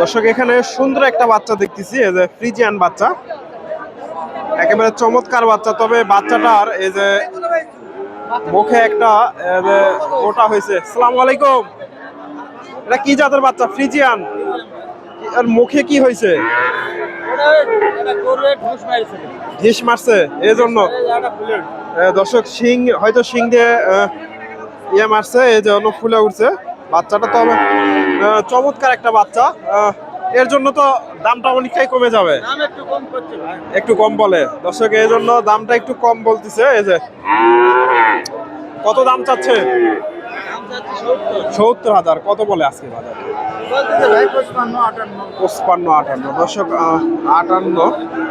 দর্শক, এখানে সুন্দর একটা বাচ্চা দেখতেছি, এই যে ফ্রিজিয়ান বাচ্চা। একেবারে চমৎকার বাচ্চা, তবে বাচ্চাটার এই যে মুখে একটা ওটা হয়েছে। সালাম আলাইকুম। এটা কি জাতের বাচ্চা? ফ্রিজিয়ান। আর মুখে কি হয়েছে? ঢিস মারছে এই জন্য দর্শক, শিং, হয়তো শিং দিয়ে ইয়ে মারছে, এই জন্য ফুলে উঠছে। বাচ্চাটা তো চমৎকার একটা বাচ্চা। এর জন্য তো দামটা অনেকটাই কমে যাবে। একটু কম বলে। দর্শক এই জন্য দামটা একটু কম বলতেছে। এই যে কত দাম চাচ্ছে? সত্তর। হাজার। কত বলে আজকে বাজার? পঁচপান্ন আটান্ন। দর্শক আটান্ন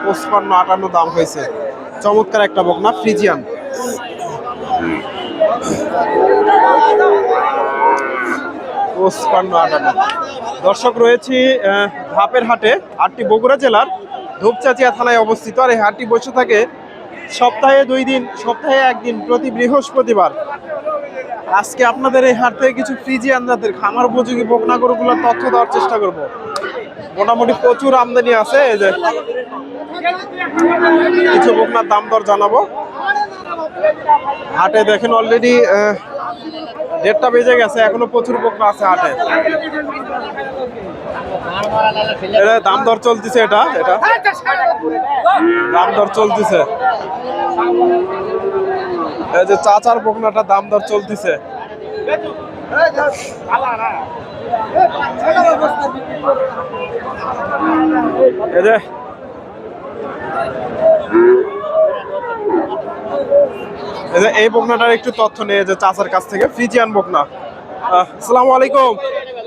পঁচপান্ন আটান্ন দাম হয়েছে। চমৎকার একটা বকনা ফ্রিজিয়ান। পঁচপান্ন আটান্ন। দর্শক রয়েছি ধাপের হাটে, হাটটি বগুড়া জেলার ধূপচাচিয়া থানায় অবস্থিত। আর এই হাটটি বসে থাকে সপ্তাহে দুই দিন, সপ্তাহে একদিন প্রতি বৃহস্পতিবার। আজকে আপনাদের এই হাট থেকে কিছু ফ্রিজিয়ান জাতের খামার উপযোগী বকনা গরুগুলোর তথ্য দেওয়ার চেষ্টা করব। মোটামুটি প্রচুর আমদানি আছে, এই যে কিছু বকনার দাম দর জানাব। হাটে দেখেন অলরেডি দেড়টা বেজে গেছে, এখনও প্রচুর বকনা আছে হাটে। দাম দর চলতেছে এটা এটা? দাম দর চলতেছে। এই যে চাচার বকনাটা দাম দর চলতেছে। এই যে। এই যে, এই বকনাটার একটু তথ্য নিয়ে যে চাচার কাছ থেকে, ফ্রিজিয়ান বকনা। আসসালামু আলাইকুম।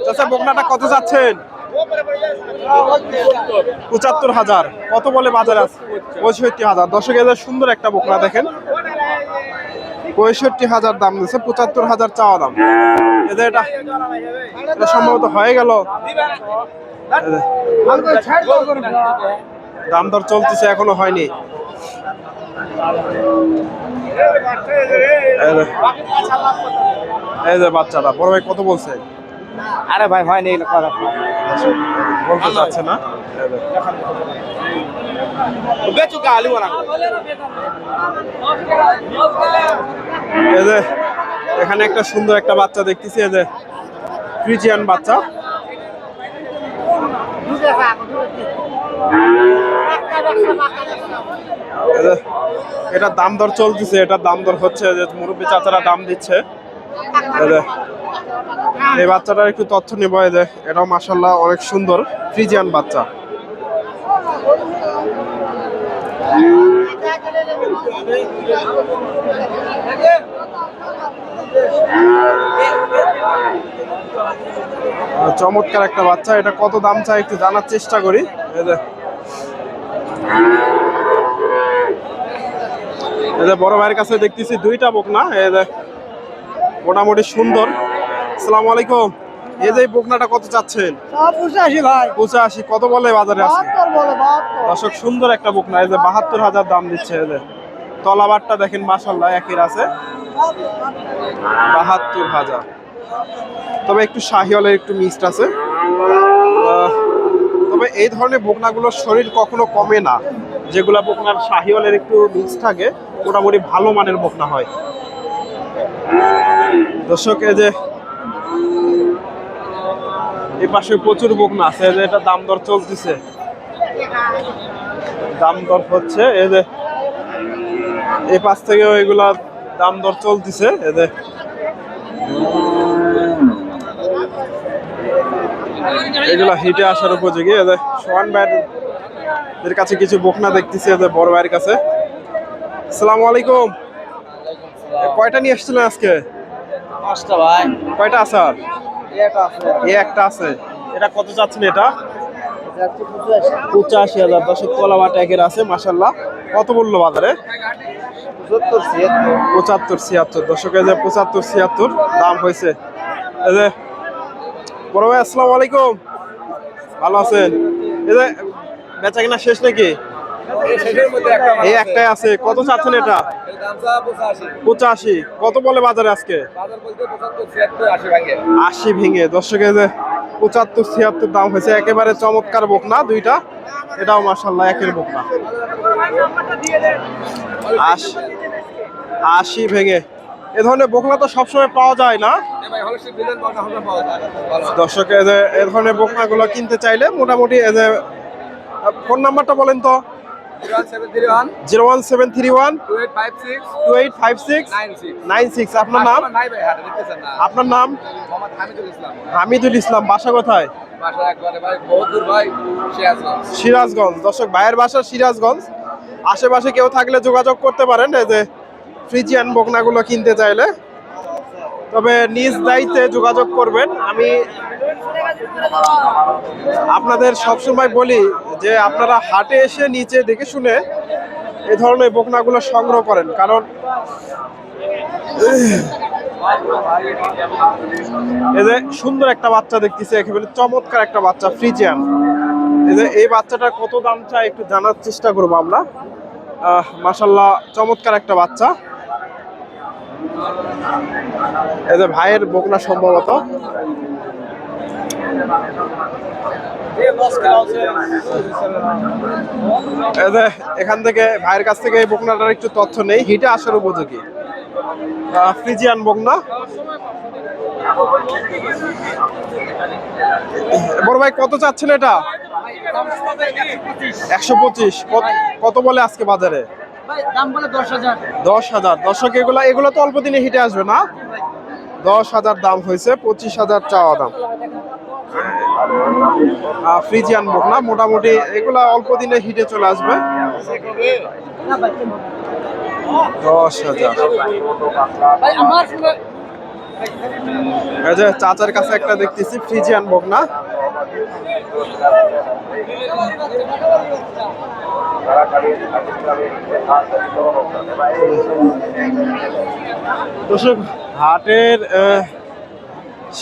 চাচা, বকনাটা কত যাচ্ছেন? পঁচাত্তর হাজার। কত বলে বাজারে আছে? পঁয়ষট্টি হাজার। দর্শক এদের সুন্দর একটা বকনা দেখেন। পঁয়ষট্টি হাজার দাম দিচ্ছে, পঁচাত্তর হাজার চাওয়া দাম। এদের এটা এটা সম্ভবত হয়ে গেল। দাম দর চলতেছে, এখনও হয়নি। এই যে- বাচ্চাটা বড় ভাই কত বলছে? আরে ভাই হয়নি করা বলতে চাচ্ছে না। বেচুকা আলু না এই যে এখানে একটা সুন্দর একটা বাচ্চা দেখতেছি এই যে ফ্রিজিয়ান বাচ্চা। এটার দাম দর চলতেছে, এটার দাম দর হচ্ছে যে মুরব্বী চাচারা দাম দিচ্ছে। এই বাচ্চাটার একটু তথ্য নেব এটাও মাসাল্লাহ অনেক সুন্দর, ফ্রিজিয়ান বাচ্চা। চমৎকার একটা বাচ্চা, এটা কত দাম চাই একটু জানার চেষ্টা করি যে বড় ভাইয়ের কাছে দেখতেছি দুইটা বকনা মোটামুটি সুন্দর। আসসালামু আলাইকুম। এই যে বকনাটা কত চাচ্ছেন? পঁচাশি ভাই। পঁচাশি কত বলে বাজারে আছে দর্শক সুন্দর একটা বকনা এই যে বাহাত্তর হাজার দাম দিচ্ছে এই যে। তলাবারটা দেখেন মাসাল্লাহ একের আছে। বাহাত্তর হাজার। তবে একটু শাহিওয়ালের একটু মিক্সড আছে। তবে এই ধরনের বকনাগুলোর শরীর কখনো কমে না। যেগুলা বকনার শাহিওয়ালের একটু মিক্স থাকে মোটামুটি ভালো মানের বকনা হয়। দর্শক, এই যে এই পাশে প্রচুর বকনা আছে যে এটা দাম দর চলতেছে। দাম দর হচ্ছে, এই যে এই পাশ থেকেও এগুলা দাম দর চলতেছে, এই যে এগুলা হিটে আসার উপযোগী, এই যে সোহান ভাইয়ের কাছে কিছু বকনা দেখতেছি, এই যে বড় ভাইয়ের কাছে। আসসালামু আলাইকুম। কয়টা নিয়ে এসেছিলেন আজকে? পাঁচটা ভাই। কয়টা আছে আর? এই একটা আছে। এটা কত চাচ্ছেন এটা? পঁচাশি হাজার দশের তলা বা ট্যাগের আছে মাসাল্লাহ কত বলল বাজারে? পঁচাত্তর ছিয়াত্তর। দশকে যে পঁচাত্তর ছিয়াত্তর দাম হয়েছে। এই যে বড় ভাই আসসালামু আলাইকুম। ভালো আছেন? এই যে বেচা কিনা শেষ নাকি? এই একটাই আছে। কত চাচ্ছেন এটা? পঁচাশি। কত বলে বাজারে আজকে? আশি ভেঙে। দর্শকে যে পঁচাত্তর ছিয়াত্তর দাম হয়েছে। একেবারে চমৎকার বকনা দুইটা। এটাও মাসাল্লাহ একের বকনা। আশি ভেঙে। এ ধরনের বকনা তো সবসময় পাওয়া যায় না। দর্শক এ ধরনের বকনাগুলো কিনতে চাইলে মোটামুটি এই যে ফোন নাম্বারটা বলেন তো। Zero one seven three one two eight five six nine six. আপনার নাম? আপনার নাম? হামিদুল ইসলাম। বাসা কোথায়? সিরাজগঞ্জ। দর্শক ভাইয়ের বাসা সিরাজগঞ্জ। আশেপাশে কেউ থাকলে যোগাযোগ করতে পারেন এই যে ফ্রিজিয়ান বকনাগুলো কিনতে চাইলে। তবে নিজ দায়িত্বে যোগাযোগ করবেন। আমি আপনাদের সবসময় বলি যে আপনারা হাটে এসে নিচে দেখে শুনে এ ধরনের বকনাগুলো সংগ্রহ করেন। কারণ যে সুন্দর একটা বাচ্চা দেখতেছি, একেবারে চমৎকার একটা বাচ্চা, ফ্রিজিয়ান। এই যে এই বাচ্চাটার কত দাম চাই একটু জানার চেষ্টা করব আমরা। মাসাল্লাহ চমৎকার একটা বাচ্চা। এই যে ভাইয়ের বকনা সম্ভবত। এখান থেকে ভাইয়ের কাছ থেকে বকনাটার একটু তথ্য নেই। হিটে আসার উপযোগী। ফ্রিজিয়ান বকনা। বড় ভাই, কত চাচ্ছেন এটা? একশো পঁচিশ। কত বলে আজকে বাজারে? দশ হাজার দশ হাজার। দর্শক, এগুলা, এগুলো তো অল্প দিনে হিটে আসবে না? দশ হাজার দাম হয়েছে, পঁচিশ হাজার চাওয়া দাম। ফ্রিজিয়ান বুক না? মোটামুটি এগুলা অল্প দিনে হিটে চলে আসবে। দশ হাজার। চাচার কাছে একটা দেখতেছি, ফ্রিজিয়ান বুক না? হাটের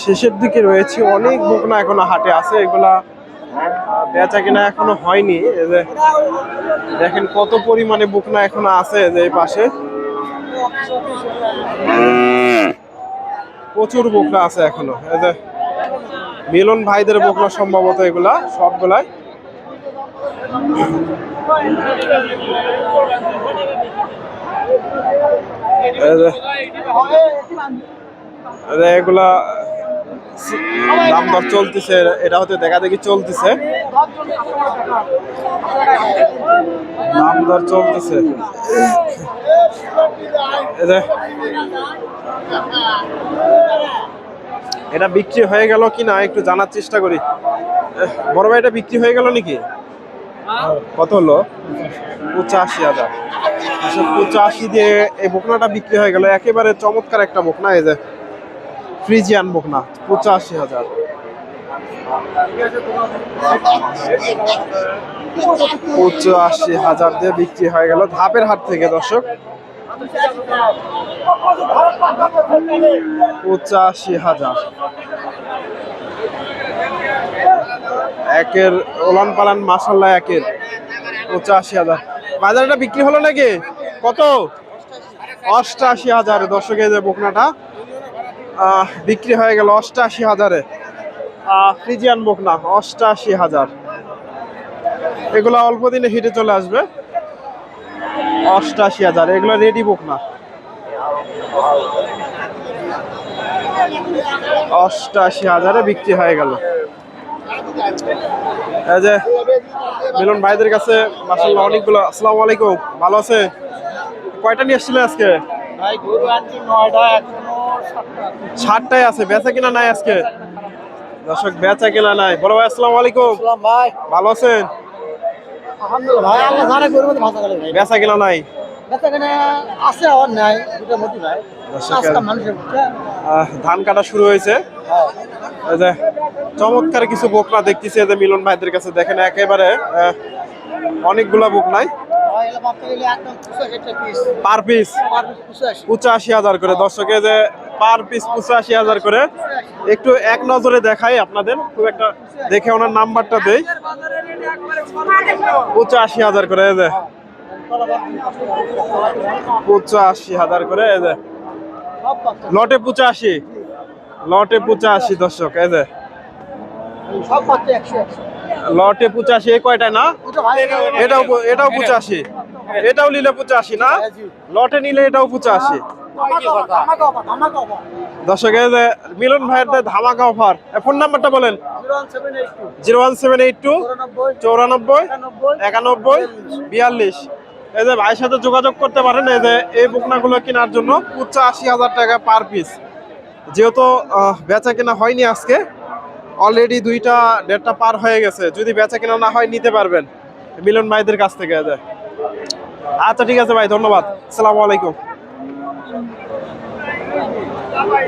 শেষের দিকে রয়েছে। অনেক বকনা এখনও হাটে আছে। এগুলা বেচা কিনা এখনও হয়নি। দেখেন কত পরিমাণে বকনা এখনও আছে এই পাশে। প্রচুর বকনা আছে এখনও। মিলন ভাইদের বকনা সম্ভবত এগুলা, সবগুলাই। এগুলা দাম দর চলতেছে, এটা হতে দেখা দেখি চলতেছে। দাম দর চলতেছে এটা বিক্রি হয়ে গেল কি না একটু জানার চেষ্টা করি। বড় ভাই, এটা বিক্রি হয়ে গেল নাকি? কত হলো? পঁচাশি হাজার। আচ্ছা পঁচাশি দিয়ে এই বকনাটা বিক্রি হয়ে গেল। একেবারে চমৎকার একটা বকনা, এই যে। ফ্রিজিয়ান বকনা পঁচাশি হাজার। পঁচাশি হাজার দিয়ে বিক্রি হয়ে গেল ধাপের হাট থেকে, দর্শক। পঁচাশি হাজার। একের, ওলান পালান মাসাল্লাহ একের। পঁচাশি হাজার। বাজারটা বিক্রি হলো নাকি? কত? অষ্টাশি হাজার। দর্শকের যে বকনাটা বিক্রি হয়ে গেল অষ্টাশি হাজারে। ফ্রিজিয়ান বকনা অষ্টাশি হাজার। এগুলো অল্প দিনে হিটে চলে আসবে। অষ্টাশি হাজার, এগুলো রেডি বকনা অষ্টাশি হাজারে বিক্রি হয়ে গেল। যে, মিলন ভাইদের কাছে মাসাল্লাহ অনেকগুলো, আসসালামু আলাইকুম, ভালো আছে কয়টা নিয়ে এসেছিলেন আজকে? ভাই, গরু আনছি নয়টা ষাটটাই আছে বেচা কিনা নাই আজকে? দর্শক বেচা কিনা নাই। বড় ভাই আসসালামু আলাইকুম। ভাই। ভালো আছেন? বেচা কিনা নাই? ধান কাটা শুরু হয়েছে। হ্যাঁ চমৎকার কিছু বকনা দেখতেছি যে মিলন ভাইদের কাছে। দেখেন একেবারে অনেকগুলা বুক নাই পার পিস পঁচাশি হাজার করে। দর্শকে যে পার পিস পঁচাশি হাজার করে। একটু এক নজরে দেখাই আপনাদের, খুব একটা দেখে ওনার নাম্বারটা দেই। পঁচাশি হাজার করে, এই যে। পঁচাশি হাজার করে, এই যে। লটে পঁচাশি। লটে পঁচাশি, দর্শক, এই যে। লটে পঁচাশি, এই কয়টায় না? এটাও এটাও পঁচাশি। এটাও নিলে পঁচাশি না? লটে নিলে এটাও পঁচাশি। আমাকে অফার আমাকে অফার আমাকে অফার দর্শক, এই যে মিলন ভাইয়ের ধামাকা অফার ফোন নাম্বারটা বলেন। Zero one seven eight two, চৌরানব্বই, একানব্বই, বিয়াল্লিশ। এই যে ভাইয়ের সাথে যোগাযোগ করতে পারেন, এই যে এই বকনাগুলো কেনার জন্য পঁচাশি হাজার টাকা পার পিস যেহেতু বেচা কেনা হয়নি আজকে অলরেডি দুইটা ডেটটা পার হয়ে গেছে। যদি বেচা কেনা না হয়, নিতে পারবেন। মিলন ভাইদের কাছ থেকে আচ্ছা ঠিক আছে ভাই, ধন্যবাদ। আসসালামু আলাইকুম। ভাই